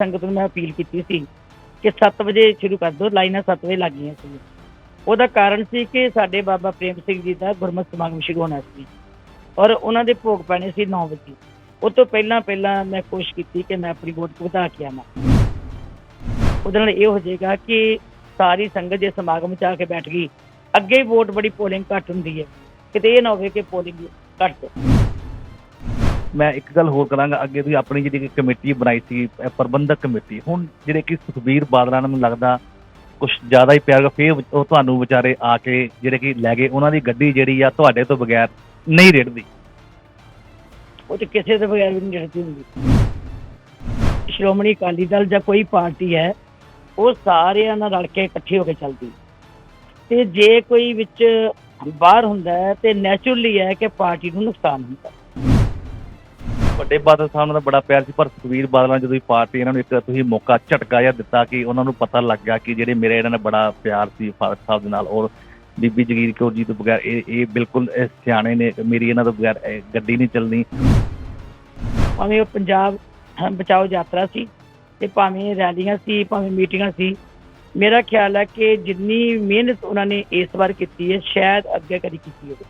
ਸੰਗਤ ਨੂੰ ਮੈਂ ਅਪੀਲ ਕੀਤੀ ਸੀ ਕਿ 7 ਵਜੇ ਸ਼ੁਰੂ ਕਰ ਦਿਓ, ਲਾਈਨਾਂ 7 ਵਜੇ ਲੱਗ ਗਈਆਂ ਸੀ। ਉਹਦਾ ਕਾਰਨ ਸੀ ਕਿ ਸਾਡੇ ਬਾਬਾ ਪ੍ਰੇਮ ਸਿੰਘ ਜੀ ਦਾ ਗੁਰਮਤਿ ਸਮਾਗਮ ਸ਼ੁਰੂ ਹੋਣਾ ਸੀ ਔਰ ਉਹਨਾਂ ਦੇ ਭੋਗ ਪੈਣੇ ਸੀ 9 ਵਜੇ। ਉਹ ਤੋਂ ਪਹਿਲਾਂ ਪਹਿਲਾਂ ਮੈਂ ਕੋਸ਼ਿਸ਼ ਕੀਤੀ ਕਿ ਮੈਂ ਆਪਣੀ ਵੋਟ ਵਧਾ ਕੇ ਆਵਾਂ। ਉਹਦੇ ਨਾਲ ਇਹ ਹੋ ਜਾਏਗਾ ਕਿ ਸਾਰੀ ਸੰਗਤ ਜੇ ਸਮਾਗਮ ਚ ਆ ਕੇ ਬੈਠ ਗਈ, ਅੱਗੇ ਵੋਟ ਬੜੀ ਪੋਲਿੰਗ ਘੱਟ ਹੁੰਦੀ ਹੈ। ਕਿਤੇ ਇਹ ਨਾ ਹੋਵੇ ਕਿ ਪੋਲਿੰਗ ਘੱਟ। ਜਾਏ ਮੈਂ ਇੱਕ ਗੱਲ ਹੋਰ ਕਰਾਂਗਾ, ਅੱਗੇ ਤੁਸੀਂ ਆਪਣੀ ਜਿਹੜੀ ਕਿ ਕਮੇਟੀ ਬਣਾਈ ਸੀ ਪ੍ਰਬੰਧਕ ਕਮੇਟੀ, ਹੁਣ ਜਿਹੜੇ ਕਿ ਸੁਖਬੀਰ ਬਾਦਲਾਂ ਨੂੰ ਲੱਗਦਾ ਕੁਝ ਜ਼ਿਆਦਾ ਹੀ ਪਿਆਰ ਫੇਰ ਉਹ ਤੁਹਾਨੂੰ ਵਿਚਾਰੇ ਆ ਕੇ ਜਿਹੜੇ ਕਿ ਲੈ ਗਏ, ਉਹਨਾਂ ਦੀ ਗੱਡੀ ਜਿਹੜੀ ਆ ਤੁਹਾਡੇ ਤੋਂ ਬਗੈਰ ਨਹੀਂ ਰੇੜਦੀ। ਉਹ ਤੇ ਕਿਸੇ ਦੇ ਬਗੈਰ ਵੀ ਨਹੀਂ ਲੜਦੀ ਹੁੰਦੀ। ਸ਼੍ਰੋਮਣੀ ਅਕਾਲੀ ਦਲ ਜਾਂ ਕੋਈ ਪਾਰਟੀ ਹੈ, ਉਹ ਸਾਰਿਆਂ ਨਾਲ ਰਲ ਕੇ ਇਕੱਠੇ ਹੋ ਕੇ ਚੱਲਦੀ ਤੇ ਜੇ ਕੋਈ ਵਿੱਚ ਬਾਹਰ ਹੁੰਦਾ ਤੇ ਨੈਚੁਰਲੀ ਹੈ ਕਿ ਪਾਰਟੀ ਨੂੰ ਨੁਕਸਾਨ ਹੁੰਦਾ ਵੱਡੇ ਬਾਦਲ ਸਾਹਿਬ ਨਾਲ ਬੜਾ ਪਿਆਰ ਸੀ, ਪਰ ਸੁਖਬੀਰ ਬਾਦਲਾਂ ਜਦੋਂ ਹੀ ਪਾਰਟੀ ਇਹਨਾਂ ਨੂੰ ਇੱਕ ਤੁਸੀਂ ਮੌਕਾ ਝਟਕਾ ਜਿਹਾ ਦਿੱਤਾ ਕਿ ਉਹਨਾਂ ਨੂੰ ਪਤਾ ਲੱਗ ਗਿਆ ਕਿ ਜਿਹੜੇ ਮੇਰੇ ਇਹਨਾਂ ਨਾਲ ਬੜਾ ਪਿਆਰ ਸੀ ਫਾਦਰ ਸਾਹਿਬ ਦੇ ਨਾਲ ਔਰ ਬੀਬੀ ਜਗੀਰ ਕੌਰ ਜੀ ਤੋਂ ਬਗੈਰ ਇਹ ਇਹ ਬਿਲਕੁਲ ਸਿਆਣੇ ਨੇ, ਮੇਰੀ ਇਹਨਾਂ ਤੋਂ ਬਗੈਰ ਗੱਡੀ ਨਹੀਂ ਚੱਲਣੀ। ਭਾਵੇਂ ਉਹ ਪੰਜਾਬ ਬਚਾਓ ਯਾਤਰਾ ਸੀ ਤੇ ਭਾਵੇਂ ਰੈਲੀਆਂ ਸੀ, ਭਾਵੇਂ ਮੀਟਿੰਗਾਂ ਸੀ, ਮੇਰਾ ਖਿਆਲ ਹੈ ਕਿ ਜਿੰਨੀ ਮਿਹਨਤ ਉਹਨਾਂ ਨੇ ਇਸ ਵਾਰ ਕੀਤੀ ਹੈ, ਸ਼ਾਇਦ ਅੱਗੇ ਕਦੀ ਕੀਤੀ ਹੋਵੇ।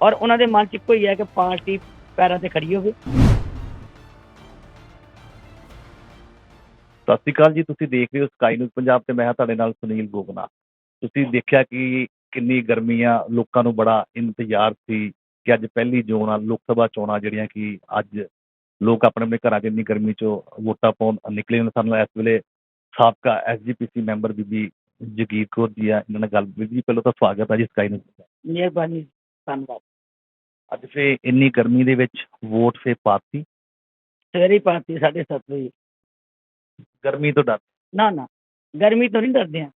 ਔਰ ਉਹਨਾਂ ਦੇ ਮਨ 'ਚ ਇੱਕੋ ਹੀ ਹੈ ਕਿ ਪਾਰਟੀ ਪੈਰਾਂ ਤੇ ਖੜੀ ਹੋਵੇ। ਸਤਿ ਸ਼੍ਰੀ ਅਕਾਲ ਜੀ ਤੁਸੀਂ ਦੇਖ ਰਹੇ ਹੋ ਸਕਾਈ ਨਿਊਜ਼ ਪੰਜਾਬ ਤੇ ਮੈਂ ਹਾਂ ਤੁਹਾਡੇ ਨਾਲ ਸੁਨੀਲ ਗੋਗਨਾ। ਤੁਸੀਂ ਦੇਖਿਆ ਕਿ ਕਿੰਨੀ ਗਰਮੀ ਆ ਲੋਕਾਂ ਨੂੰ ਬੜਾ ਇੰਤਜ਼ਾਰ ਸੀ ਕਿ ਅੱਜ ਪਹਿਲੀ ਚੋਣ ਆ ਲੋਕ ਸਭਾ ਚੋਣਾਂ ਜਿਹੜੀਆਂ ਕਿ ਅੱਜ ਲੋਕ ਆਪਣੇ ਆਪਣੇ ਘਰਾਂ 'ਚ ਇੰਨੀ ਗਰਮੀ 'ਚੋਂ ਵੋਟਾਂ ਪਾਉਣ ਨਿਕਲੇ ਨੇ। ਸਾਨੂੰ ਇਸ ਵੇਲੇ ਸਾਬਕਾ ਐਸਜੀਪੀਸੀ ਮੈਂਬਰ ਬੀਬੀ ਜਗੀਰ ਕੌਰ ਜੀ ਆ ਇਹਨਾਂ ਨਾਲ ਗੱਲ ਬੀਬੀ ਪਹਿਲਾਂ ਤਾਂ ਸਵਾਗਤ ਹੈ ਜੀ ਸਕਾਈ ਨਿਊਜ਼। ਮਿਹਰਬਾਨੀ ਧੰਨਵਾਦ। ਅੱਜ ਫੇ ਇੰਨੀ ਗਰਮੀ ਦੇ ਵਿੱਚ ਵੋਟ ਫੇ ਪਾਤੀ? ਸਵੇਰੇ ਸਾਢੇ ਸੱਤ ਵਜੇ। ਗਰਮੀ ਤੋਂ ਡਰ ਨਾ ਨਾ ਗਰਮੀ ਤੋਂ ਨਹੀਂ ਡਰਦੇ ਆ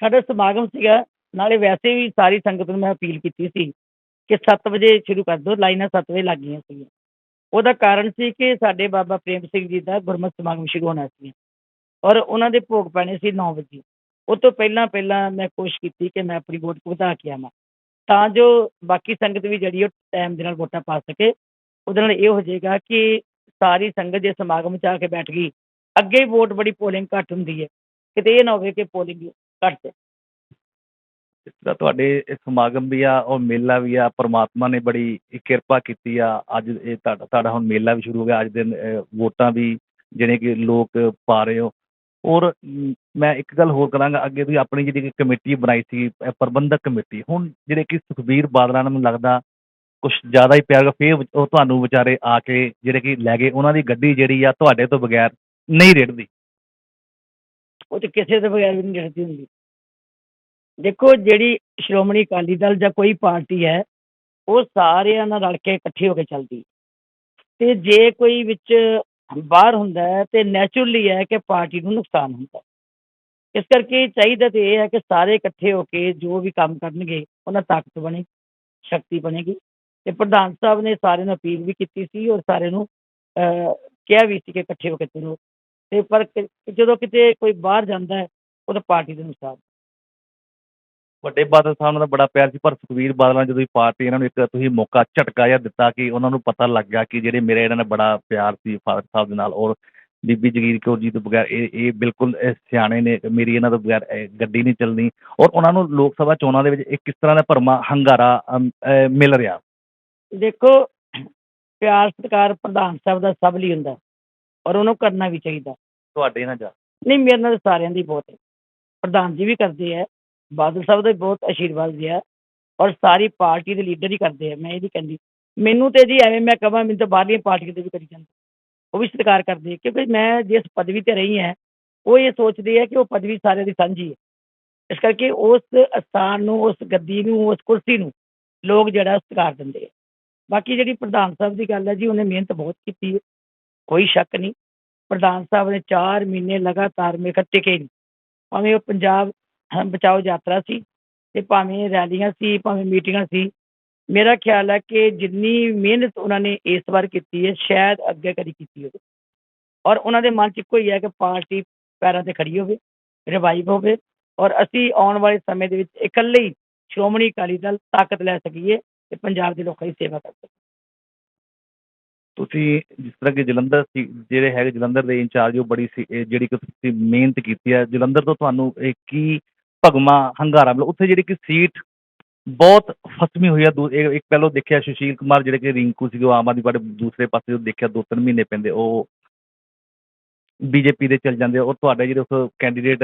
ਸਾਡਾ ਸਮਾਗਮ ਸੀਗਾ ਨਾਲੇ ਵੈਸੇ ਵੀ ਸਾਰੀ ਸੰਗਤ ਨੂੰ ਮੈਂ ਅਪੀਲ ਕੀਤੀ ਸੀ ਕਿ 7 ਵਜੇ ਸ਼ੁਰੂ ਕਰ ਦਿਓ ਲਾਈਨਾਂ 7 ਵਜੇ ਲੱਗ ਗਈਆਂ ਸੀ ਉਹਦਾ ਕਾਰਨ ਸੀ ਕਿ ਸਾਡੇ ਬਾਬਾ ਪ੍ਰੇਮ ਸਿੰਘ ਜੀ ਦਾ ਗੁਰਮਤਿ ਸਮਾਗਮ ਸ਼ੁਰੂ ਹੋਣਾ ਸੀ ਔਰ ਉਹਨਾਂ ਦੇ ਭੋਗ ਪੈਣੇ ਸੀ 9 ਵਜੇ। ਉਹ ਤੋਂ ਪਹਿਲਾਂ ਪਹਿਲਾਂ ਮੈਂ ਕੋਸ਼ਿਸ਼ ਕੀਤੀ ਕਿ ਮੈਂ ਆਪਣੀ ਵੋਟ ਵਧਾ ਕੇ ਆਵਾਂ। ਤਾਂ ਜੋ ਬਾਕੀ ਸੰਗਤ ਵੀ ਜਿਹੜੀ ਉਹ ਟਾਈਮ ਦੇ ਨਾਲ ਵੋਟਾਂ ਪਾ ਸਕੇ। ਉਹਦੇ ਨਾਲ ਇਹ ਹੋ ਜਾਏਗਾ ਕਿ ਸਾਰੀ ਸੰਗਤ ਜੇ ਸਮਾਗਮ ਚ ਆ ਕੇ ਬੈਠ ਗਈ, ਅੱਗੇ ਵੋਟ ਬੜੀ ਪੋਲਿੰਗ ਘੱਟ ਹੁੰਦੀ ਹੈ। ਕਿਤੇ ਇਹ ਨਾ ਹੋਵੇ ਕਿ ਪੋਲਿੰਗ ਘੱਟ ਜਾਏ ਜਿਸ ਤਰ੍ਹਾਂ ਤੁਹਾਡੇ ਇਹ ਸਮਾਗਮ ਵੀ ਆ ਔਰ ਮੇਲਾ ਵੀ ਆ, ਪ੍ਰਮਾਤਮਾ ਨੇ ਬੜੀ ਕਿਰਪਾ ਕੀਤੀ ਆ। ਅੱਜ ਇਹ ਤੁਹਾਡਾ ਤੁਹਾਡਾ ਹੁਣ ਮੇਲਾ ਵੀ ਸ਼ੁਰੂ ਹੋ ਗਿਆ। ਅੱਜ ਦਿਨ ਵੋਟਾਂ ਵੀ, ਜਿਹੜੇ ਕਿ ਲੋਕ ਪਾ ਰਹੇ ਹੋ ਔਰ ਮੈਂ ਇੱਕ ਗੱਲ ਹੋਰ ਕਰਾਂਗਾ, ਅੱਗੇ ਵੀ ਆਪਣੀ ਜਿਹੜੀ ਕਿ ਕਮੇਟੀ ਬਣਾਈ ਸੀ ਪ੍ਰਬੰਧਕ ਕਮੇਟੀ, ਹੁਣ ਜਿਹੜੇ ਕਿ ਸੁਖਬੀਰ ਬਾਦਲਾਂ ਨੂੰ ਮੈਨੂੰ ਲੱਗਦਾ ਕੁਛ ਜ਼ਿਆਦਾ ਹੀ ਪਿਆ ਫਿਰ ਉਹ ਤੁਹਾਨੂੰ ਵਿਚਾਰੇ ਆ ਕੇ ਜਿਹੜੇ ਕਿ ਲੈ ਗਏ, ਉਹਨਾਂ ਦੀ ਗੱਡੀ ਜਿਹੜੀ ਆ ਤੁਹਾਡੇ ਤੋਂ ਬਗੈਰ ਨਹੀਂ ਰੇੜਦੀ। ਉਹ ਤੇ ਕਿਸੇ ਤੋਂ ਬਗੈਰ ਵੀ ਨਹੀਂ ਲੜਦੀ ਹੁੰਦੀ। ਦੇਖੋ, ਜਿਹੜੀ ਸ਼੍ਰੋਮਣੀ ਅਕਾਲੀ ਦਲ ਜਾਂ ਕੋਈ ਪਾਰਟੀ ਹੈ, ਉਹ ਸਾਰਿਆਂ ਨਾਲ ਰਲ ਕੇ ਇਕੱਠੀ ਹੋ ਕੇ ਚੱਲਦੀ ਤੇ ਜੇ ਕੋਈ ਵਿੱਚ ਬਾਹਰ ਹੁੰਦਾ ਹੈ ਤੇ ਨੈਚੁਰਲੀ ਹੈ ਕਿ ਪਾਰਟੀ ਨੂੰ ਨੁਕਸਾਨ ਹੁੰਦਾ ਇਸ ਕਰਕੇ ਚਾਹੀਦਾ ਤੇ ਇਹ ਹੈ ਕਿ ਸਾਰੇ ਇਕੱਠੇ ਹੋ ਕੇ ਜੋ ਵੀ ਕੰਮ ਕਰਨਗੇ, ਉਹਨਾਂ ਤਾਕਤ ਬਣੇ, ਸ਼ਕਤੀ ਬਣੇਗੀ। ਤੇ ਪ੍ਰਧਾਨ ਸਾਹਿਬ ਨੇ ਸਾਰਿਆਂ ਨੂੰ ਅਪੀਲ ਵੀ ਕੀਤੀ ਸੀ ਔਰ ਸਾਰਿਆਂ ਨੂੰ ਕਿਹਾ ਵੀ ਸੀ ਕਿ ਇਕੱਠੇ ਹੋ ਕੇ ਚੱਲੋ ਤੇ ਪਰ ਜਦੋਂ ਕਿਤੇ ਕੋਈ ਬਾਹਰ ਜਾਂਦਾ ਹੈ ਉਹ ਤਾਂ ਪਾਰਟੀ ਦੇ ਅਨੁਸਾਰ ਵੱਡੇ ਬਾਦਲ ਸਾਹਿਬ ਨਾਲ ਤਾਂ ਬੜਾ ਪਿਆਰ ਸੀ ਪਰ ਸੁਖਬੀਰ ਬਾਦਲਾਂ ਜਦੋਂ ਹੀ ਪਾਰਟੀ ਇਹਨਾਂ ਨੂੰ ਇੱਕ ਤੁਸੀਂ ਮੌਕਾ ਝਟਕਾ ਜਿਹਾ ਦਿੱਤਾ ਕਿ ਉਹਨਾਂ ਨੂੰ ਪਤਾ ਲੱਗ ਗਿਆ ਕਿ ਜਿਹੜੇ ਮੇਰੇ ਇਹਨਾਂ ਨਾਲ ਬੜਾ ਪਿਆਰ ਸੀ ਫਾਦਰ ਸਾਹਿਬ ਦੇ ਨਾਲ ਔਰ ਬੀਬੀ ਜਗੀਰ ਕੌਰ ਜੀ ਤੋਂ ਬਗੈਰ ਇਹ ਇਹ ਬਿਲਕੁਲ ਇਹ ਸਿਆਣੇ ਨੇ ਮੇਰੀ ਇਹਨਾਂ ਤੋਂ ਬਗੈਰ ਇਹ ਗੱਡੀ ਨਹੀਂ ਚੱਲਣੀ ਔਰ ਉਹਨਾਂ ਨੂੰ ਲੋਕ ਸਭਾ ਚੋਣਾਂ ਦੇ ਵਿੱਚ ਇੱਕ ਕਿਸ ਤਰ੍ਹਾਂ ਦਾ ਭਰਮਾ ਹੰਗਾਰਾ ਅਮ, ਅਹ, ਮਿਲ ਰਿਹਾ? ਦੇਖੋ ਪਿਆਰ ਸਤਿਕਾਰ ਪ੍ਰਧਾਨ ਸਾਹਿਬ ਦਾ ਸਭ ਲਈ ਹੁੰਦਾ ਔਰ ਉਹਨੂੰ ਕਰਨਾ ਵੀ ਚਾਹੀਦਾ। ਤੁਹਾਡੇ ਨਾਲ ਜਾ। ਨਹੀਂ ਮੇਰੇ ਨਾਲ ਸਾਰਿਆਂ ਦੀ ਬਹੁਤ ਹੈ। ਪ੍ਰਧਾਨ ਜੀ ਵੀ ਕਰਦੇ ਹੈ। ਬਾਦਲ ਸਾਹਿਬ ਦਾ ਵੀ ਬਹੁਤ ਆਸ਼ੀਰਵਾਦ ਦਿਆ ਔਰ ਸਾਰੀ ਪਾਰਟੀ ਦੇ ਲੀਡਰ ਹੀ ਕਰਦੇ ਆ, ਮੈਂ ਇਹ ਨਹੀਂ ਕਹਿੰਦੀ। ਮੈਨੂੰ ਤੇ ਜੀ ਐਵੇਂ ਮੈਂ ਕਹਾਂ ਮੈਨੂੰ ਤਾਂ ਬਾਹਰਲੀਆਂ ਪਾਰਟੀਆਂ ਦੇ ਵੀ ਕਰੀ ਜਾਂਦੇ। ਉਹ ਵੀ ਸਤਿਕਾਰ ਕਰਦੇ ਕਿਉਂਕਿ ਮੈਂ ਜਿਸ ਪਦਵੀ ਤੇ ਰਹੀ ਹਾਂ, ਉਹ ਇਹ ਸੋਚਦੇ ਆ ਕਿ ਉਹ ਪਦਵੀ ਸਾਰਿਆਂ ਦੀ ਸਾਂਝੀ ਹੈ। ਇਸ ਕਰਕੇ ਉਸ ਸਥਾਨ ਨੂੰ, ਉਸ ਗੱਦੀ ਨੂੰ, ਉਸ ਕੁਰਸੀ ਨੂੰ ਲੋਕ ਜਿਹੜਾ ਸਤਿਕਾਰ ਦਿੰਦੇ ਆ। ਬਾਕੀ ਜਿਹੜੀ ਪ੍ਰਧਾਨ ਸਾਹਿਬ ਦੀ ਗੱਲ ਹੈ ਜੀ, ਉਹਨੇ ਮਿਹਨਤ ਬਹੁਤ ਕੀਤੀ ਹੈ, ਕੋਈ ਸ਼ੱਕ ਨਹੀਂ। ਪ੍ਰਧਾਨ ਸਾਹਿਬ ਨੇ 4 ਮਹੀਨੇ ਲਗਾਤਾਰ ਮੇਰੇ ਖੱਤੇ ਟਿਕੇ ਨਹੀਂ ਭਾਵੇਂ ਉਹ ਪੰਜਾਬ ਬਚਾਓ ਯਾਤਰਾ ਸੀ ਤੇ ਭਾਵੇਂ ਰੈਲੀਆਂ ਸੀ, ਭਾਵੇਂ ਮੀਟਿੰਗਾਂ ਸੀ, ਮੇਰਾ ਖਿਆਲ ਹੈ ਕਿ ਜਿੰਨੀ ਮਿਹਨਤ ਉਹਨਾਂ ਨੇ ਇਸ ਵਾਰ ਕੀਤੀ ਹੈ, ਸ਼ਾਇਦ ਅੱਗੇ ਕਦੀ ਕੀਤੀ ਹੋਵੇ। ਔਰ ਉਹਨਾਂ ਦੇ ਮਨ 'ਚ ਇੱਕੋ ਹੀ ਹੈ ਕਿ ਪਾਰਟੀ ਪੈਰਾਂ ਤੇ ਖੜੀ ਹੋਵੇ ਰਿਵਾਈਵ ਹੋਵੇ ਔਰ ਅਸੀਂ ਆਉਣ ਵਾਲੇ ਸਮੇਂ ਦੇ ਵਿੱਚ ਇਕੱਲੇ ਹੀ ਸ਼੍ਰੋਮਣੀ ਅਕਾਲੀ ਦਲ ਤਾਕਤ ਲੈ ਸਕੀਏ ਤੇ ਪੰਜਾਬ ਦੇ ਲੋਕਾਂ ਦੀ ਸੇਵਾ ਕਰ ਸਕੀਏ। ਤੁਸੀਂ ਜਿਸ ਤਰ੍ਹਾਂ ਕਿ ਜਲੰਧਰ ਸੀ, ਜਿਹੜੇ ਹੈਗੇ ਜਲੰਧਰ ਦੇ ਇੰਚਾਰਜ, ਉਹ ਬੜੀ ਸੀ ਜਿਹੜੀ ਕਿ ਤੁਸੀਂ ਮਿਹਨਤ ਕੀਤੀ ਹੈ, ਜਲੰਧਰ ਤੋਂ ਤੁਹਾਨੂੰ ਇਹ ਕੀ ਭਗਮਾ ਹੰਗਾਰਾ ਮਿਲਿਆ ਉੱਥੇ ਜਿਹੜੀ ਕਿ ਸੀਟ ਬਹੁਤ ਫਸਮੀ ਹੋਈ ਆ, ਦੂ- ਇਹ- ਇੱਕ ਪਹਿਲਾਂ ਦੇਖਿਆ ਸੁਸ਼ੀਲ ਕੁਮਾਰ, ਜਿਹੜੇ ਕਿ ਰਿੰਕੂ ਸੀਗੇ, ਉਹ ਆਮ ਆਦਮੀ ਪਾਰਟੀ ਦੂਸਰੇ ਪਾਸੇ ਜਦੋਂ ਦੇਖਿਆ ਦੋ ਤਿੰਨ ਮਹੀਨੇ ਪੈਂਦੇ, ਉਹ ਬੀਜੇਪੀ ਦੇ ਚਲ ਜਾਂਦੇ ਆ। ਔਰ ਤੁਹਾਡੇ ਜਿਹੜੇ ਉਸ ਕੈਂਡੀਡੇਟ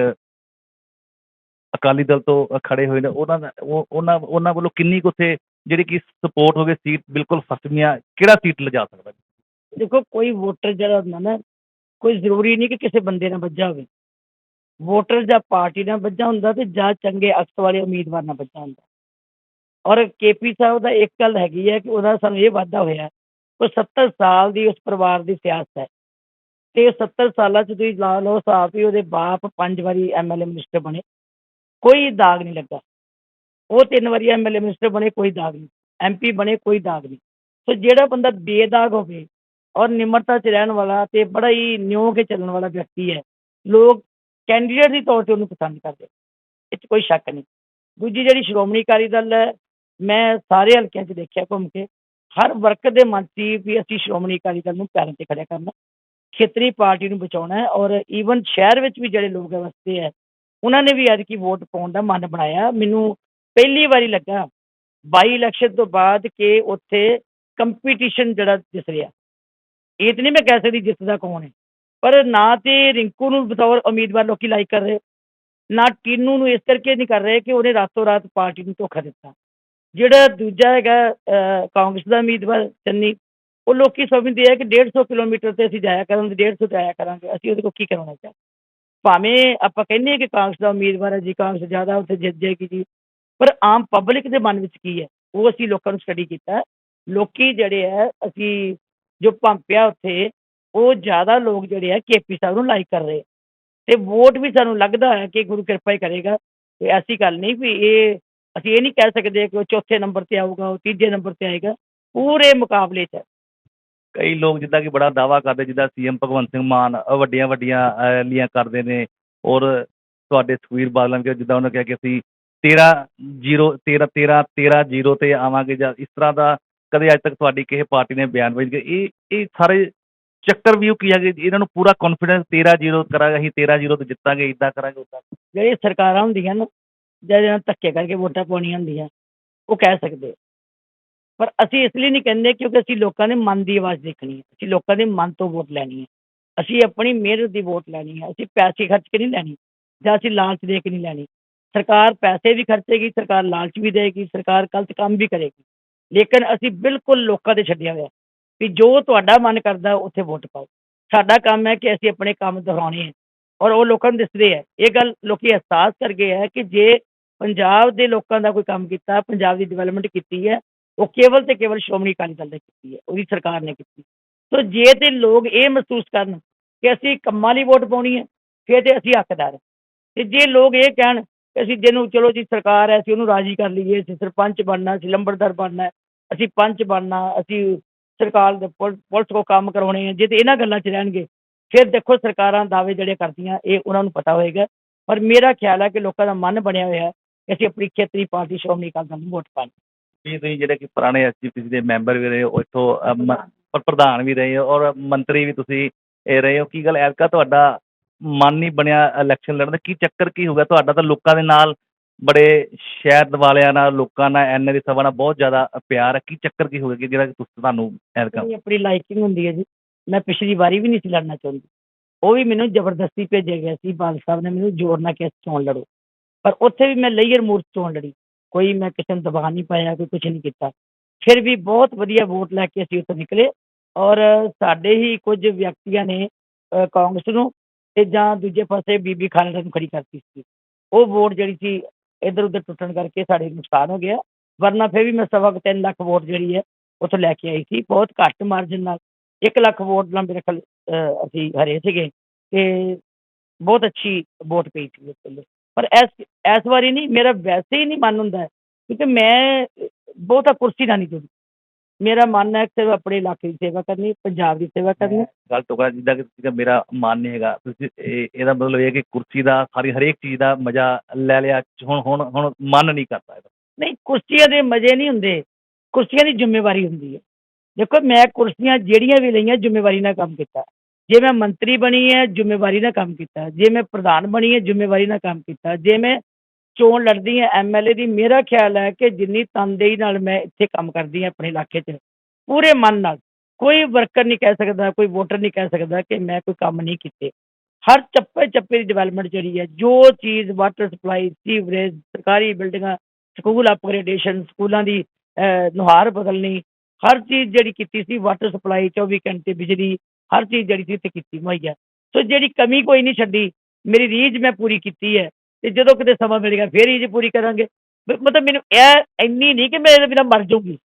ਅਕਾਲੀ ਦਲ ਤੋਂ ਖੜੇ ਹੋਏ ਨੇ, ਉਹਨਾਂ ਦਾ, ਉਹ, ਉਹਨਾਂ ਉਹਨਾਂ ਵੱਲੋਂ ਕਿੰਨੀ ਕੁ ਉੱਥੇ ਜਿਹੜੀ ਕਿ ਸਪੋਰਟ ਹੋਵੇ ਸੀਟ ਬਿਲਕੁਲ ਫਸਵੀਆਂ ਕਿਹੜਾ ਸੀਟ ਲਿਜਾ ਸਕਦਾ ਦੇਖੋ, ਕੋਈ ਵੋਟਰ ਜਿਹੜਾ ਹੁੰਦਾ ਨਾ, ਕੋਈ ਜ਼ਰੂਰੀ ਨਹੀਂ ਕਿ ਕਿਸੇ ਬੰਦੇ ਨਾਲ ਵੱਜਾ ਹੋਵੇ ਵੋਟਰ ਜਾਂ ਪਾਰਟੀ ਨਾਲ ਵੱਜਾ ਹੁੰਦਾ ਤੇ ਜਾਂ ਚੰਗੇ ਅਕਸ ਵਾਲੇ ਉਮੀਦਵਾਰ ਨਾਲ ਵੱਜਾ ਹੁੰਦਾ। ਔਰ ਕੇਪੀ ਸਾਹਿਬ ਦਾ ਇੱਕ ਗੱਲ ਹੈਗੀ ਹੈ ਕਿ ਉਹਦਾ ਸਾਨੂੰ ਇਹ ਵਾਧਾ ਹੋਇਆ ਉਹ 70 ਸਾਲ ਦੀ ਉਸ ਪਰਿਵਾਰ ਦੀ ਸਿਆਸਤ ਹੈ। ਤੇ ਉਹ 70 ਸਾਲਾਂ ਚ ਤੁਸੀਂ ਲਾ ਲਓ ਹਿਸਾਬ ਵੀ ਉਹਦੇ ਬਾਪ ਪੰਜ ਵਾਰੀ ਐਮਐਲਏ ਮਿਨਿਸਟਰ ਬਣੇ, ਕੋਈ ਦਾਗ ਨਹੀਂ ਲੱਗਾ। ਉਹ ਤਿੰਨ ਵਾਰੀ ਐਮਐਲਏ ਮਿਨਿਸਟਰ ਬਣੇ, ਕੋਈ ਦਾਗ ਨਹੀਂ। ਐਮਪੀ ਬਣੇ, ਕੋਈ ਦਾਗ ਨਹੀਂ। ਸੋ ਜਿਹੜਾ ਬੰਦਾ ਬੇਦਾਗ ਹੋਵੇ ਔਰ ਨਿਮਰਤਾ ਚ ਰਹਿਣ ਵਾਲਾ ਤੇ ਬੜਾ ਹੀ ਨਿਉ ਕੇ ਚੱਲਣ ਵਾਲਾ ਵਿਅਕਤੀ ਹੈ, ਲੋਕ ਕੈਂਡੀਡੇਟ ਦੀ ਤੌਰ ਤੇ ਉਹਨੂੰ ਪਸੰਦ ਕਰਦੇ। ਇਹ 'ਚ ਕੋਈ ਸ਼ੱਕ ਨਹੀਂ। ਦੂਜੀ ਜਿਹੜੀ ਸ਼੍ਰੋਮਣੀ ਅਕਾਲੀ ਦਲ ਹੈ, ਮੈਂ ਸਾਰੇ ਹਲਕਿਆਂ 'ਚ ਦੇਖਿਆ ਘੁੰਮ ਕੇ, ਹਰ ਵਰਕਰ ਦੇ ਮਨ 'ਚ ਸੀ ਵੀ ਅਸੀਂ ਸ਼੍ਰੋਮਣੀ ਅਕਾਲੀ ਦਲ ਨੂੰ ਪੈਰਾਂ ਤੇ ਖੜਿਆ ਕਰਨਾ। ਖੇਤਰੀ ਪਾਰਟੀ ਨੂੰ ਬਚਾਉਣਾ ਔਰ ਈਵਨ ਸ਼ਹਿਰ ਵਿੱਚ ਵੀ ਜਿਹੜੇ ਲੋਕ ਵਸਦੇ ਹੈ, ਉਹਨਾਂ ਨੇ ਵੀ ਅੱਜ ਕੀ ਵੋਟ ਪਾਉਣ ਦਾ ਮਨ ਬਣਾਇਆ। ਮੈਨੂੰ ਪਹਿਲੀ ਵਾਰੀ ਲੱਗਾ 22 ਇਲੈਕਸ਼ਨ ਤੋਂ ਬਾਅਦ ਕਿ ਉੱਥੇ ਕੰਪੀਟੀਸ਼ਨ ਜਿਹੜਾ ਦਿਸ ਰਿਹਾ। ਇਹ ਤਾਂ ਨਹੀਂ ਮੈਂ ਕਹਿ ਸਕਦੀ ਜਿੱਤਦਾ ਕੌਣ ਹੈ। ਪਰ ਨਾ ਤੇ ਰਿੰਕੂ ਨੂੰ ਬਤੌਰ ਉਮੀਦਵਾਰ ਲੋਕੀ ਲਾਈਕ ਕਰ ਰਹੇ, ਨਾ ਟੀਨੂ ਨੂੰ ਇਸ ਕਰਕੇ ਨਹੀਂ ਕਰ ਰਹੇ ਕਿ ਉਹਨੇ ਰਾਤੋਂ ਰਾਤ ਪਾਰਟੀ ਨੂੰ ਧੋਖਾ ਦਿੱਤਾ। ਜਿਹੜਾ ਦੂਜਾ ਹੈਗਾ ਕਾਂਗਰਸ ਦਾ ਉਮੀਦਵਾਰ ਚੰਨੀ, ਉਹ ਲੋਕੀ ਸਮਝਦੇ ਆ ਕਿ 150 ਕਿਲੋਮੀਟਰ ਤੇ ਅਸੀਂ ਜਾਇਆ ਕਰਾਂਗੇ 150 ਜਾਇਆ ਕਰਾਂਗੇ, ਅਸੀਂ ਉਹਦੇ ਕੋਲ ਕੀ ਕਰਾਉਣਾ ਚਾਹੀਦਾ? ਭਾਵੇਂ ਆਪਾਂ ਕਹਿੰਦੇ ਹਾਂ ਕਿ ਕਾਂਗਰਸ ਦਾ ਉਮੀਦਵਾਰ ਹੈ ਜੀ, ਕਾਂਗਰਸ ਜ਼ਿਆਦਾ ਉੱਥੇ ਜਿੱਤ ਜਾਏਗੀ ਜੀ, ਪਰ ਆਮ ਪਬਲਿਕ ਦੇ ਮਨ ਵਿੱਚ ਕੀ ਹੈ? ਉਹ ਅਸੀਂ ਲੋਕਾਂ ਨੂੰ ਸਟੱਡੀ ਕੀਤਾ। ਲੋਕੀ ਜਿਹੜੇ ਹੈ ਅਸੀਂ ਜੋ ਭੰਪਿਆ ਉੱਥੇ ਉਹ ਜ਼ਿਆਦਾ ਲੋਕ ਜਿਹੜੇ ਆ ਕੇਪੀ ਸਾਹਿਬ ਨੂੰ ਲਾਈਕ ਕਰ ਰਹੇ ਤੇ ਵੋਟ ਵੀ ਸਾਨੂੰ ਲੱਗਦਾ ਹੈ ਕਿ ਗੁਰੂ ਕਿਰਪਾ ਹੀ ਕਰੇਗਾ। ਕੋਈ ਐਸੀ ਗੱਲ ਨਹੀਂ ਵੀ ਇਹ, ਅਸੀਂ ਇਹ ਨਹੀਂ ਕਹਿ ਸਕਦੇ ਕਿ ਉਹ ਚੌਥੇ ਨੰਬਰ ਤੇ ਆਊਗਾ, ਉਹ ਤੀਜੇ ਨੰਬਰ ਤੇ ਆਏਗਾ। ਪੂਰੇ ਮੁਕਾਬਲੇ 'ਚ ਕਈ ਲੋਕ ਜਿੱਦਾਂ ਕਿ ਬੜਾ ਦਾਵਾ ਕਰਦੇ, ਜਿੱਦਾਂ ਸੀਐਮ ਭਗਵੰਤ ਸਿੰਘ ਮਾਨ ਵੱਡੀਆਂ ਵੱਡੀਆਂ ਰੈਲੀਆਂ ਕਰਦੇ ਨੇ। ਔਰ ਤੁਹਾਡੇ ਸੁਖਬੀਰ ਬਾਦਲ ਨੇ ਜਿੱਦਾਂ ਉਹਨਾਂ ਕਿਹਾ ਕਿ ਅਸੀਂ 13 0 13 13 13 0 ਤੇ ਆਵਾਂਗੇ ਜਾਂ ਇਸ ਤਰ੍ਹਾਂ ਦਾ ਕਦੇ ਅੱਜ ਤੱਕ ਤੁਹਾਡੀ ਕਿਸੇ ਪਾਰਟੀ ਨੇ ਬਿਆਨ ਨਹੀਂ ਕੇ ਇਹ ਇਹ ਸਾਰੇ ਚੱਕਰ ਵੀ ਕੀ ਹੈਗੇ ਇਹਨਾਂ ਨੂੰ ਪੂਰਾ ਕੌਨਫੀਡੈਂਸ 13 0 ਕਰਾਂਗੇ, ਅਸੀਂ 13 0 ਤੇ ਜਿੱਤਾਂਗੇ ਇਦਾਂ ਕਰਾਂਗੇ ਉਦਾਂ ਜਿਹੜੀ ਸਰਕਾਰਾਂ ਹੁੰਦੀਆਂ ਨਾ, ਜਾਂ ਜਿਹਨਾਂ ਧੱਕੇ ਕਰਕੇ ਵੋਟਾਂ ਪਾਉਣੀਆਂ ਹੁੰਦੀਆਂ, ਉਹ ਕਹਿ ਸਕਦੇ ਪਰ ਅਸੀਂ ਇਸ ਲਈ ਨਹੀਂ ਕਹਿੰਦੇ ਕਿਉਂਕਿ ਅਸੀਂ ਲੋਕਾਂ ਦੇ ਮਨ ਦੀ ਆਵਾਜ਼ ਦੇਖਣੀ ਹੈ। ਅਸੀਂ ਲੋਕਾਂ ਦੇ ਮਨ ਤੋਂ ਵੋਟ ਲੈਣੀ ਹੈ। ਅਸੀਂ ਆਪਣੀ ਮਿਹਨਤ ਦੀ ਵੋਟ ਲੈਣੀ ਹੈ। ਅਸੀਂ ਪੈਸੇ ਖਰਚ ਕੇ ਨਹੀਂ ਲੈਣੀ, ਜਾਂ ਅਸੀਂ ਲਾਲਚ ਦੇ ਕੇ ਨਹੀਂ ਲੈਣੀ। ਸਰਕਾਰ ਪੈਸੇ ਵੀ ਖਰਚੇਗੀ, ਸਰਕਾਰ ਲਾਲਚ ਵੀ ਦੇਗੀ ਸਰਕਾਰ ਗਲਤ ਕੰਮ ਵੀ ਕਰੇਗੀ। ਲੇਕਿਨ ਅਸੀਂ ਬਿਲਕੁਲ ਲੋਕਾਂ ਤੇ ਛੱਡਿਆ ਹੋਇਆ। ਵੀ ਜੋ ਤੁਹਾਡਾ ਮਨ ਕਰਦਾ ਉੱਥੇ ਵੋਟ ਪਾਓ। ਸਾਡਾ ਕੰਮ ਹੈ ਕਿ ਅਸੀਂ ਆਪਣੇ ਕੰਮ ਦੁਹਰਾਉਣੇ ਹੈ। ਔਰ ਉਹ ਲੋਕਾਂ ਨੂੰ ਦਿਸਦੇ ਹੈ। ਇਹ ਗੱਲ ਲੋਕੀ ਅਹਿਸਾਸ ਕਰ ਗਏ ਹੈ ਕਿ ਜੇ ਪੰਜਾਬ ਦੇ ਲੋਕਾਂ ਦਾ ਕੋਈ ਕੰਮ ਕੀਤਾ, ਪੰਜਾਬ ਦੀ ਡਿਵੈਲਪਮੈਂਟ ਕੀਤੀ ਹੈ, ਉਹ ਕੇਵਲ ਤੇ ਕੇਵਲ ਸ਼੍ਰੋਮਣੀ ਅਕਾਲੀ ਦਲ ਨੇ ਕੀਤੀ ਹੈ। ਉਹਦੀ ਸਰਕਾਰ ਨੇ ਕੀਤੀ। ਸੋ ਜੇ ਤੇ ਲੋਕ ਇਹ ਮਹਿਸੂਸ ਕਰਨ ਕਿ ਅਸੀਂ ਕੰਮਾਂ ਲਈ ਵੋਟ ਪਾਉਣੀ ਹੈ, ਫਿਰ ਤੇ ਅਸੀਂ ਹੱਕਦਾਰ ਹਾਂ। ਤੇ ਜੇ ਲੋਕ ਇਹ ਕਹਿਣ ਕਿ ਅਸੀਂ ਜਿਹਨੂੰ ਚਲੋ ਜੀ ਸਰਕਾਰ ਹੈ, ਅਸੀਂ ਉਹਨੂੰ ਰਾਜੀ ਕਰ ਲਈਏ, ਅਸੀਂ ਸਰਪੰਚ ਬਣਨਾ, ਅਸੀਂ ਲੰਬੜਦਾਰ ਬਣਨਾ ਅਸੀਂ ਪੰਚ ਬਣਨਾ, ਅਸੀਂ ਸਰਕਾਰ ਦੇ ਪੁਲਿਸ ਕੋ ਕੰਮ ਕਰਾਉਣੇ ਆ, ਜੇ ਤੇ ਇਹਨਾਂ ਗੱਲਾਂ 'ਚ ਰਹਿਣਗੇ, ਫਿਰ ਦੇਖੋ ਸਰਕਾਰਾਂ ਦਾਅਵੇ ਜਿਹੜੇ ਕਰਦੀਆਂ, ਇਹ ਉਹਨਾਂ ਨੂੰ ਪਤਾ ਹੋਏਗਾ। ਪਰ ਮੇਰਾ ਖਿਆਲ ਹੈ ਕਿ ਲੋਕਾਂ ਦਾ ਮਨ ਬਣਿਆ ਹੋਇਆ ਹੈ ਕਿ ਅਸੀਂ ਆਪਣੀ ਖੇਤਰੀ ਪਾਰਟੀ ਸ਼੍ਰੋਮਣੀ ਅਕਾਲੀ ਦਲ ਨੂੰ ਵੋਟ ਪਾਣੀ। ਵੀ ਤੁਸੀਂ ਜਿਹੜੇ ਕਿ ਪੁਰਾਣੇ ਐਸਜੀਪੀਸੀ ਦੇ ਮੈਂਬਰ ਵੀ ਰਹੇ ਹੋ, ਇੱਥੋਂ ਪਰ ਪ੍ਰਧਾਨ ਵੀ ਰਹੇ ਹੋ ਔਰ ਮੰਤਰੀ ਵੀ ਤੁਸੀਂ, ਇਹ ਰਹੇ ਹੋ। ਕੀ ਗੱਲ ਐਲਕਾ ਤੁਹਾਡਾ ਮਨ ਨਹੀਂ ਬਣਿਆ ਇਲੈਕਸ਼ਨ ਲੜਨ ਦਾ? ਕੀ ਚੱਕਰ, ਕੀ ਹੋ ਗਿਆ? ਤੁਹਾਡਾ ਤਾਂ ਲੋਕਾਂ ਦੇ ਨਾਲ ਬੜੇ ਸ਼ਹਿਰ ਵਾਲਿਆਂ ਨਾਲ, ਲੋਕਾਂ ਨਾਲ ਐਨਏ ਦੀ ਸਭਾ ਨਾਲ ਬਹੁਤ ਜ਼ਿਆਦਾ ਪਿਆਰ ਹੈ। ਕੀ ਚੱਕਰ ਕੀ ਹੋ ਗਿਆ? ਕਿ ਜਿਹੜਾ ਕਿ ਤੁਸੀਂ ਤੁਹਾਨੂੰ ਐਲਕਾ ਮੇਰੀ ਆਪਣੀ ਲਾਈਕਿੰਗ ਹੁੰਦੀ ਹੈ ਜੀ। ਮੈਂ ਪਿਛਲੀ ਵਾਰੀ ਵੀ ਨਹੀਂ ਸੀ ਲੜਨਾ ਚਾਹੁੰਦੀ। ਉਹ ਵੀ ਮੈਨੂੰ ਜ਼ਬਰਦਸਤੀ ਭੇਜਿਆ ਗਿਆ ਸੀ। ਬਾਦਲ ਸਾਹਿਬ ਨੇ ਮੈਨੂੰ ਜ਼ੋਰ ਨਾਲ ਚੋਣ ਲੜੋ। ਪਰ ਉੱਥੇ ਵੀ ਮੈਂ ਲੇਅਰ ਮੂਰਤ ਚੋਣ ਲੜੀ। ਕੋਈ ਮੈਂ ਕਿਸੇ ਨੂੰ ਦਬਾਅ ਨਹੀਂ ਪਾਇਆ, ਕੋਈ ਕੁਝ ਨਹੀਂ ਕੀਤਾ। ਫਿਰ ਵੀ ਬਹੁਤ ਵਧੀਆ ਵੋਟ ਲੈ ਕੇ ਅਸੀਂ ਉੱਥੋਂ ਨਿਕਲੇ ਔਰ ਸਾਡੇ ਹੀ ਕੁਝ ਵਿਅਕਤੀਆਂ ਨੇ ਕਾਂਗਰਸ ਨੂੰ ਤੇ ਜਾਂ ਦੂਜੇ ਪਾਸੇ ਬੀਬੀ ਖਾਲੜਾ ਨੂੰ ਖੜੀ ਕਰਤੀ ਸੀ। ਉਹ ਵੋਟ ਜਿਹੜੀ ਸੀ ਇੱਧਰ ਉੱਧਰ ਟੁੱਟਣ ਕਰਕੇ ਸਾਡੇ ਨੁਕਸਾਨ ਹੋ ਗਿਆ। ਵਰਨਾ ਫਿਰ ਵੀ ਮੈਂ ਸਵਾ ਕੁ ਤਿੰਨ ਲੱਖ ਵੋਟ ਜਿਹੜੀ ਹੈ, ਉੱਥੋਂ ਲੈ ਕੇ ਆਈ ਸੀ। ਬਹੁਤ ਘੱਟ ਮਾਰਜਨ ਨਾਲ 1 ਲੱਖ ਵੋਟ ਨਾਲ ਮੇਰੇ ਖਿਆਲ ਅਸੀਂ ਹਰੇ ਸੀਗੇ ਤੇ ਬਹੁਤ ਅੱਛੀ ਵੋਟ ਪਈ ਸੀ ਉਸ ਵੇਲੇ ਪਰ ਇਸ ਇਸ ਵਾਰੀ ਨਹੀਂ, ਮੇਰਾ ਵੈਸੇ ਹੀ ਨਹੀਂ ਮਨ ਹੁੰਦਾ, ਕਿਉਂਕਿ ਮੈਂ ਬਹੁਤਾ ਕੁਰਸੀ ਨਾਲ ਨਹੀਂ ਜੁੜੀ ਮੇਰਾ ਮਨ ਹੈ ਕਿ ਸਿਰਫ ਆਪਣੇ ਇਲਾਕੇ ਦੀ ਸੇਵਾ ਕਰਨੀ ਪੰਜਾਬ ਦੀ ਸੇਵਾ ਕਰਨੀ। ਗੱਲ ਤੋਂ ਕਰ ਜਿੱਦਾਂ ਕਿ ਤੁਸੀਂ ਕਿਹਾ ਮੇਰਾ ਮਨ ਨਹੀਂ ਹੈਗਾ ਤੁਸੀਂ ਇਹ ਇਹਦਾ ਮਤਲਬ ਇਹ ਹੈ ਕਿ ਕੁਰਸੀ ਦਾ ਸਾਰੀ ਹਰੇਕ ਚੀਜ਼ ਦਾ ਮਜ਼ਾ ਲੈ ਲਿਆ ਹੁਣ ਹੁਣ ਹੁਣ ਮਨ ਨਹੀਂ ਕਰਦਾ ਇਹਦਾ। ਨਹੀਂ ਕੁਰਸੀਆਂ ਦੇ ਮਜ਼ੇ ਨਹੀਂ ਹੁੰਦੇ ਕੁਰਸੀਆਂ ਦੀ ਜ਼ਿੰਮੇਵਾਰੀ ਹੁੰਦੀ ਹੈ। ਦੇਖੋ ਮੈਂ ਕੁਰਸੀਆਂ ਜਿਹੜੀਆਂ ਵੀ ਲਈਆਂ ਜ਼ਿੰਮੇਵਾਰੀ ਨਾਲ ਕੰਮ ਕੀਤਾ। ਜੇ ਮੈਂ ਮੰਤਰੀ ਬਣੀ ਹੈ ਜ਼ਿੰਮੇਵਾਰੀ ਨਾਲ ਕੰਮ ਕੀਤਾ। ਜੇ ਮੈਂ ਪ੍ਰਧਾਨ ਬਣੀ ਹੈ ਜ਼ਿੰਮੇਵਾਰੀ ਨਾਲ ਕੰਮ ਕੀਤਾ। ਜੇ ਮੈਂ ਚੋਣ ਲੜਦੀ ਹਾਂ ਐਮਐਲਏ ਦੀ। ਮੇਰਾ ਖਿਆਲ ਹੈ ਕਿ ਜਿੰਨੀ ਤਨਦੇਹੀ ਨਾਲ ਮੈਂ ਇੱਥੇ ਕੰਮ ਕਰਦੀ ਹਾਂ ਆਪਣੇ ਇਲਾਕੇ 'ਚ, ਪੂਰੇ ਮਨ ਨਾਲ। ਕੋਈ ਵਰਕਰ ਨਹੀਂ ਕਹਿ ਸਕਦਾ, ਕੋਈ ਵੋਟਰ ਨਹੀਂ ਕਹਿ ਸਕਦਾ ਕਿ ਮੈਂ ਕੋਈ ਕੰਮ ਨਹੀਂ ਕੀਤੇ। ਹਰ ਚੱਪੇ ਚੱਪੇ ਦੀ ਡਿਵੈਲਪਮੈਂਟ ਜਿਹੜੀ ਹੈ, ਜੋ ਚੀਜ਼ ਵਾਟਰ ਸਪਲਾਈ ਸੀਵਰੇਜ ਸਰਕਾਰੀ ਬਿਲਡਿੰਗਾਂ ਸਕੂਲ ਅਪਗ੍ਰੇਡੇਸ਼ਨ ਸਕੂਲਾਂ ਦੀ ਨੁਹਾਰ ਬਦਲਣੀ, ਹਰ ਚੀਜ਼ ਜਿਹੜੀ ਕੀਤੀ ਸੀ ਵਾਟਰ ਸਪਲਾਈ 24 ਘੰਟੇ ਬਿਜਲੀ, ਹਰ ਚੀਜ਼ ਜਿਹੜੀ ਸੀ ਇੱਥੇ ਕੀਤੀ ਮੁਹੱਈਆ ਸੋ ਜਿਹੜੀ ਕਮੀ ਕੋਈ ਨਹੀਂ ਛੱਡੀ, ਮੇਰੀ ਰੀਝ ਮੈਂ ਪੂਰੀ ਕੀਤੀ ਹੈ। ਤੇ ਜਦੋਂ ਕਿਤੇ ਸਮਾਂ ਮਿਲੇਗਾ ਫੇਰ ਰੀਝ ਪੂਰੀ ਕਰਾਂਗੇ। ਮਤਲਬ ਮੈਨੂੰ ਇਹ ਇੰਨੀ ਨਹੀਂ ਕਿ ਮੈਂ ਇਹਦੇ ਬਿਨਾਂ ਮਰ ਜਾਊਂਗੀ।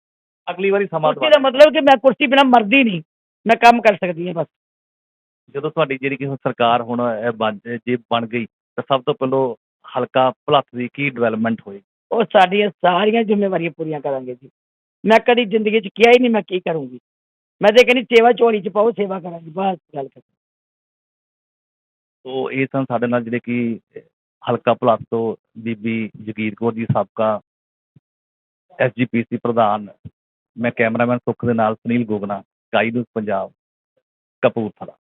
ਅਗਲੀ ਵਾਰੀ ਸਮਾਂ ਕੁਰਸੀ ਦਾ ਮਤਲਬ ਕਿ ਮੈਂ ਕੁਰਸੀ ਬਿਨਾਂ ਮਰਦੀ ਨਹੀਂ। ਮੈਂ ਕੰਮ ਕਰ ਸਕਦੀ ਹਾਂ ਬਸ। ਜਦੋਂ ਤੁਹਾਡੀ ਜਿਹੜੀ ਕਿ ਸਰਕਾਰ ਹੁਣ ਇਹ ਬਣ ਜੇ ਬਣ ਗਈ ਤਾਂ ਸਭ ਤੋਂ ਪਹਿਲਾਂ ਹਲਕਾ ਭਲੱਥ ਦੀ ਕੀ ਡਿਵੈਲਪਮੈਂਟ ਹੋਈ? ਉਹ ਸਾਡੀਆਂ ਸਾਰੀਆਂ ਜ਼ਿੰਮੇਵਾਰੀਆਂ ਪੂਰੀਆਂ ਕਰਾਂਗੇ ਜੀ। ਮੈਂ ਕਦੀ ਜ਼ਿੰਦਗੀ 'ਚ ਕਿਹਾ ਹੀ ਨਹੀਂ ਮੈਂ ਕੀ ਕਰੂੰਗੀ। ਮੈਂ ਤੇ ਕਹਿੰਦੀ ਸੇਵਾ ਝੋਲੀ 'ਚ ਪਾਓ ਸੇਵਾ ਕਰਾਂਗੀ ਬਸ ਗੱਲ ਕਰ ਸੋ ਇਹ ਸਨ ਸਾਡੇ ਨਾਲ ਜਿਹੜੇ ਕਿ ਹਲਕਾ ਭਲੱਥ ਤੋਂ ਬੀਬੀ ਜਗੀਰ ਕੌਰ ਜੀ ਸਾਬਕਾ ਐਸਜੀਪੀਸੀ ਪ੍ਰਧਾਨ, ਮੈਂ ਕੈਮਰਾਮੈਨ ਸੁੱਖ ਦੇ ਨਾਲ ਸੁਨੀਲ ਗੋਗਨਾ ਕਾਈ ਨਿਊਜ਼ ਪੰਜਾਬ, ਕਪੂਰਥਲਾ।